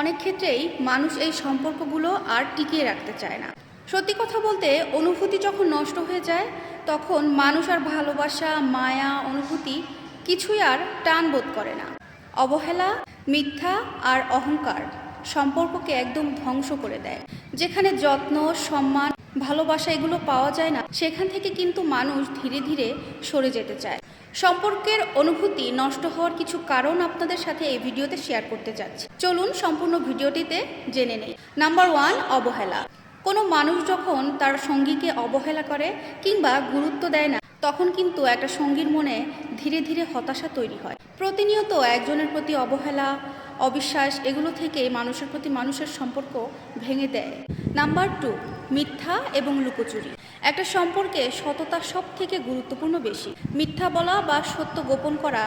অনেক ক্ষেত্রেই মানুষ এই সম্পর্কগুলো আর টিকিয়ে রাখতে চায় না। সত্যি কথা বলতে, অনুভূতি যখন নষ্ট হয়ে যায়, তখন মানুষ আর ভালোবাসা, মায়া, অনুভূতি কিছুই আর টান বোধ করে না। অবহেলা, মিথ্যা আর অহংকার সম্পর্ককে একদম ধ্বংস করে দেয়। যেখানে যত্ন, সম্মান, ভালোবাসা এগুলো পাওয়া যায় না, সেখান থেকে কিন্তু মানুষ ধীরে ধীরে সরে যেতে চায়। সম্পর্কের অনুভূতি নষ্ট হওয়ার কিছু কারণ আপনাদের সাথে এই ভিডিওতে শেয়ার করতে যাচ্ছি চলুন সম্পূর্ণ ভিডিওটিতে জেনে নেই। নাম্বার ওয়ান অবহেলা। কোনো মানুষ যখন তার সঙ্গীকে অবহেলা করে কিংবা গুরুত্ব দেয় না, তখন কিন্তু একটা সঙ্গীর মনে ধীরে ধীরে হতাশা তৈরি হয়। প্রতিনিয়ত একজনের প্রতি অবহেলা, অবিশ্বাস, এগুলো থেকে মানুষের প্রতি মানুষের সম্পর্ক ভেঙে দেয়। নাম্বার টু মিথ্যা এবং লুকোচুরি। একটা সম্পর্কে সততা সব থেকে গুরুত্বপূর্ণ বেশি। মিথ্যা বলা বা সত্য গোপন করা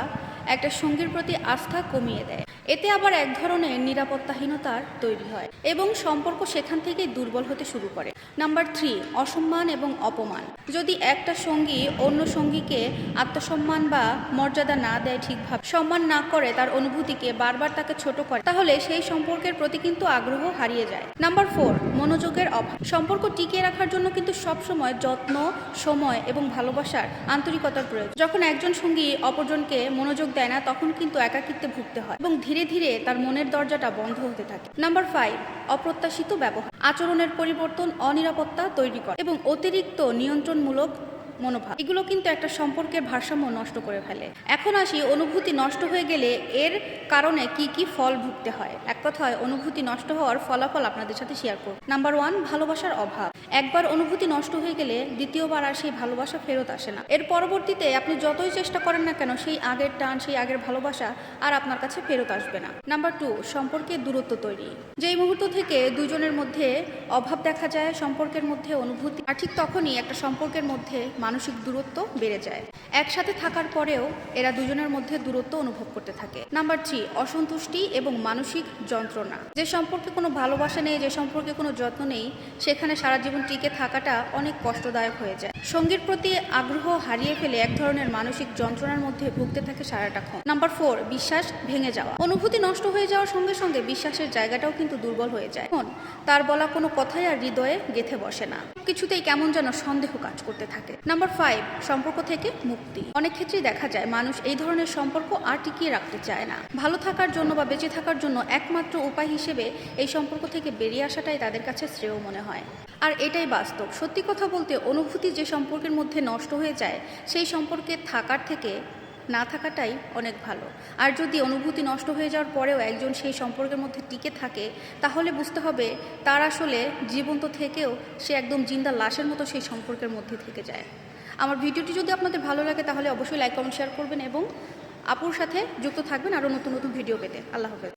একটা সঙ্গীর প্রতি আস্থা কমিয়ে দেয়। এতে আবার এক ধরনের নিরাপত্তাহীনতার তৈরি হয় এবং সম্পর্ক সেখান থেকেই দুর্বল হতে শুরু করে। নাম্বার থ্রি, অসম্মান এবং অপমান। যদি একটা সঙ্গী অন্য সঙ্গীকে আত্মসম্মান বা মর্যাদা না দেয় ঠিকভাবে, সম্মান না করে তার অনুভূতিকে বারবার তাকে ছোট করে, তাহলে সেই সম্পর্কের প্রতি কিন্তু আগ্রহ হারিয়ে যায়। নাম্বার ফোর, মনোযোগের অভাব। সম্পর্ক টিকিয়ে রাখার জন্য কিন্তু সবসময় যত্ন, সময় এবং ভালোবাসার আন্তরিকতার প্রয়োজন। যখন একজন সঙ্গী অপরজনকে মনোযোগ দেয় না, তখন কিন্তু একাকিত্বে ভুগতে হয় এবং ধীরে ধীরে ধীরে তার মনের দরজাটা বন্ধ হতে থাকে। নাম্বার ফাইভ অপ্রত্যাশিত ব্যবহার। আচরণের পরিবর্তন, অনিরাপত্তা তৈরি করে এবং অতিরিক্ত নিয়ন্ত্রণমূলক মনোভাব। এগুলো কিন্তু একটা সম্পর্কের ভারসাম্য নষ্ট করে ফেলে। এখন আসি, অনুভূতি নষ্ট হয়ে গেলে এর কারণে কি কি ফল ভুগতে হয়? এক কথায়, অনুভূতি নষ্ট হওয়ার ফলাফল আপনাদের সাথে শেয়ার করব। নাম্বার ওয়ান ভালোবাসার অভাব। একবার অনুভূতি নষ্ট হয়ে গেলে দ্বিতীয়বার আর সেই ভালোবাসা ফেরত আসে না। এর পরবর্তীতে আপনি যতই চেষ্টা করেন না কেন, সেই আগের টান, সেই আগের ভালোবাসা আর আপনার কাছে ফেরত আসবে না। নাম্বার টু সম্পর্কে দূরত্ব তৈরি। যেই মুহূর্ত থেকে দুজনের মধ্যে অভাব দেখা যায়, সম্পর্কের মধ্যে অনুভূতি, আর ঠিক তখনই একটা সম্পর্কের মধ্যে মানসিক দূরত্ব বেড়ে যায়। একসাথে থাকার পরেও এরা দুজনের মধ্যে দূরত্ব অনুভব করতে থাকে। নাম্বার থ্রি, অসন্তুষ্টি এবং মানসিক যন্ত্রণা। যে সম্পর্কে কোনো ভালোবাসা নেই, যে সম্পর্কে কোনো যত্ন নেই, সেখানে সারা জীবন টিকে থাকাটা অনেক কষ্টদায়ক হয়ে যায়। সঙ্গীর প্রতি আগ্রহ হারিয়ে ফেলে এক ধরনের মানসিক যন্ত্রণার মধ্যে ভুগতে থাকে সারাটাক্ষণ নাম্বার ফোর, বিশ্বাস ভেঙে যাওয়া। অনুভূতি নষ্ট হয়ে যাওয়ার সঙ্গে সঙ্গে বিশ্বাসের জায়গাটাও কিন্তু দুর্বল হয়ে যায়। এখন, তার বলা কোনো কথাই আর হৃদয়ে গেথে বসে না। কিছুতেই কেমন যেন সন্দেহ কাজ করতে থাকে। নাম্বার ফাইভ, সম্পর্ক থেকে মুক্তি। অনেক ক্ষেত্রেই দেখা যায়, মানুষ এই ধরনের সম্পর্ক আর টিকিয়ে রাখতে চায় না। ভালো থাকার জন্য বা বেঁচে থাকার জন্য একমাত্র উপায় হিসেবে এই সম্পর্ক থেকে বেরিয়ে আসাটাই তাদের কাছে শ্রেয় মনে হয়। আর এটাই বাস্তব। সত্যি কথা বলতে, অনুভূতি যে সম্পর্কের মধ্যে নষ্ট হয়ে যায়, সেই সম্পর্কে থাকার থেকে না থাকাটাই অনেক ভালো। আর যদি অনুভূতি নষ্ট হয়ে যাওয়ার পরেও একজন সেই সম্পর্কের মধ্যে টিকে থাকে, তাহলে বুঝতে হবে তার আসলে জীবন্ত থেকেও সে একদম জিন্দা লাশের মতো সেই সম্পর্কের মধ্যে থেকে যায়। আমার ভিডিওটি যদি আপনাদের ভালো লাগে, তাহলে অবশ্যই লাইক, কমেন্ট শেয়ার করবেন এবং আপুর সাথে যুক্ত থাকবেন আরও নতুন নতুন ভিডিও পেতে। আল্লাহ হাফেজ।